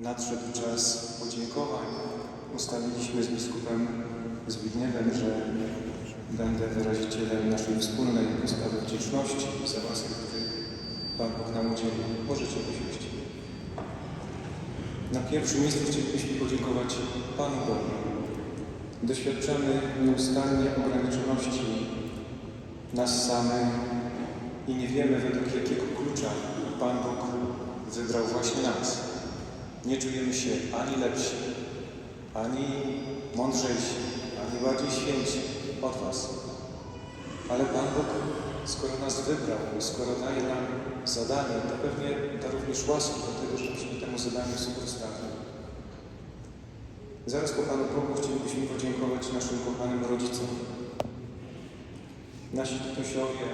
nadszedł czas podziękowań. Ustaliliśmy z biskupem Zbigniewem, że będę wyrazicielem naszej wspólnej postawy wdzięczności za łaskę, której Pan Bóg nam udzielił. Możecie usiąść. Na pierwszym miejscu chcielibyśmy podziękować Panu Bogu. Doświadczamy nieustannie ograniczoności nas samych i nie wiemy według jakiego klucza Pan Bóg wybrał właśnie nas. Nie czujemy się ani lepsi, ani mądrzejsi, ani bardziej święci od Was. Ale Pan Bóg, skoro nas wybrał, skoro daje nam zadanie, to pewnie da również łaski do tego, żebyśmy temu zadaniu sprostali. Zaraz po Panu Bogu chcielibyśmy podziękować naszym kochanym rodzicom. Nasi tatusiowie,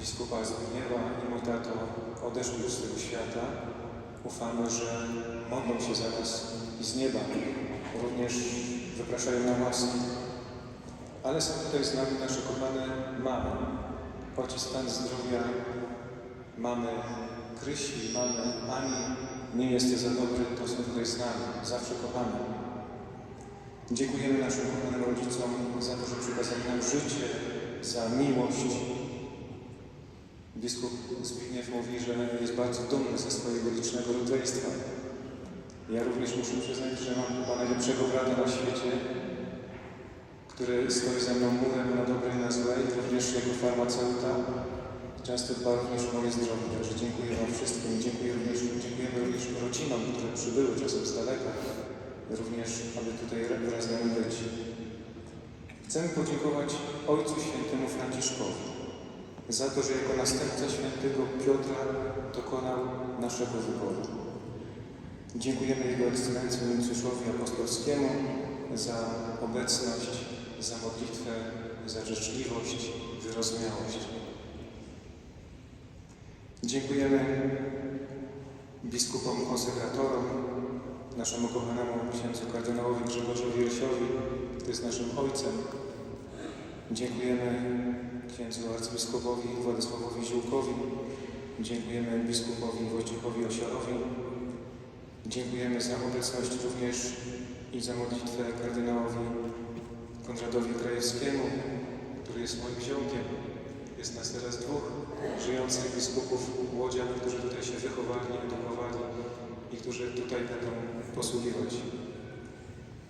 biskupa Zbigniewa i mój tato odeszli już z tego świata. Ufamy, że modlą się za nas i z nieba również wypraszają nam łaski. Ale są tutaj z nami nasze kochane mamy. Ojciec stan zdrowia mamy Krysi, mamy Ani. Nie jest za dobry, to są tutaj z nami. Zawsze kochamy. Dziękujemy naszym kochanym rodzicom za to, że przekazali nam życie, za miłość. Biskup Zbigniew mówi, że jest bardzo dumny ze swojego licznego rodzeństwa. Ja również muszę przyznać, że mam chyba najlepszego brata na świecie, który stoi ze mną murem na dobre i na złe i również jako farmaceuta często dba również o moje zdrowie. Także dziękuję Wam wszystkim. Dziękuję również, dziękujemy również rodzinom, które przybyły czasem z daleka, również aby tutaj nami być. Chcemy podziękować Ojcu Świętemu Franciszkowi za to, że jako następca świętego Piotra dokonał naszego wyboru. Dziękujemy Jego Ekscelencji Mincyszowi Apostolskiemu za obecność, za modlitwę, za życzliwość, wyrozumiałość. Dziękujemy biskupom konsekratorom, naszemu kochanemu księdzu kardynałowi Grzegorzowi Rysiowi, który jest naszym ojcem. Dziękujemy księdzu arcybiskupowi Władysławowi Ziółkowi. Dziękujemy biskupowi Wojciechowi Osiorowi. Dziękujemy za obecność również i za modlitwę kardynałowi Konradowi Krajewskiemu, który jest moim ziomkiem. Jest nas teraz dwóch żyjących biskupów Łodzian, którzy tutaj się wychowali, edukowali i którzy tutaj będą posługiwać.